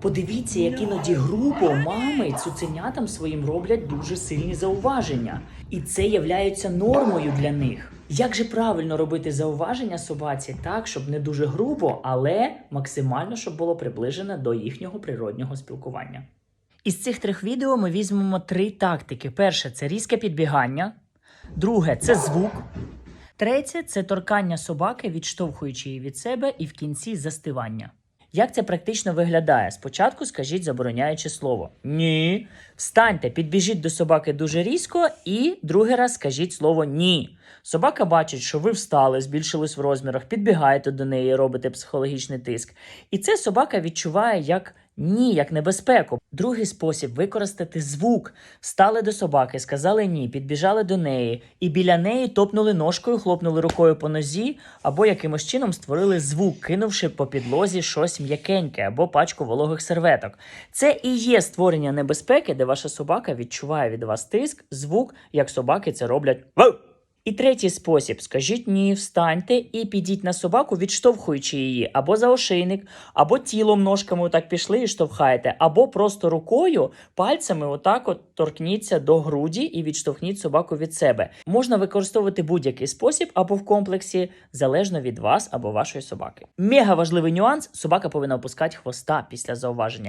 Подивіться, як іноді грубо мами цуценятам своїм роблять дуже сильні зауваження, і це являється нормою для них. Як же правильно робити зауваження собаці так, щоб не дуже грубо, але максимально щоб було приближено до їхнього природнього спілкування? Із цих трьох відео ми візьмемо три тактики: перше це різке підбігання, друге це звук. Третє це торкання собаки, відштовхуючи її від себе, і в кінці застивання. Як це практично виглядає? Спочатку скажіть забороняюче слово. Ні. Встаньте, підбіжіть до собаки дуже різко, і другий раз скажіть слово ні. Собака бачить, що ви встали, збільшились в розмірах, підбігаєте до неї, робите психологічний тиск. І це собака відчуває як ні, як небезпеку. Другий спосіб використати звук. Встали до собаки, сказали ні, підбіжали до неї, і біля неї топнули ножкою, хлопнули рукою по нозі, або якимось чином створили звук, кинувши по підлозі щось м'якеньке або пачку вологих серветок. Це і є створення небезпеки, де ваша собака відчуває від вас тиск, звук, як собаки це роблять. І третій спосіб: скажіть ні, встаньте і підіть на собаку, відштовхуючи її або за ошейник, або тілом ножками отак пішли і штовхаєте, або просто рукою, пальцями отак от торкніться до груді і відштовхніть собаку від себе. Можна використовувати будь-який спосіб або в комплексі, залежно від вас або вашої собаки. Мега важливий нюанс: собака повинна опускати хвоста після зауваження.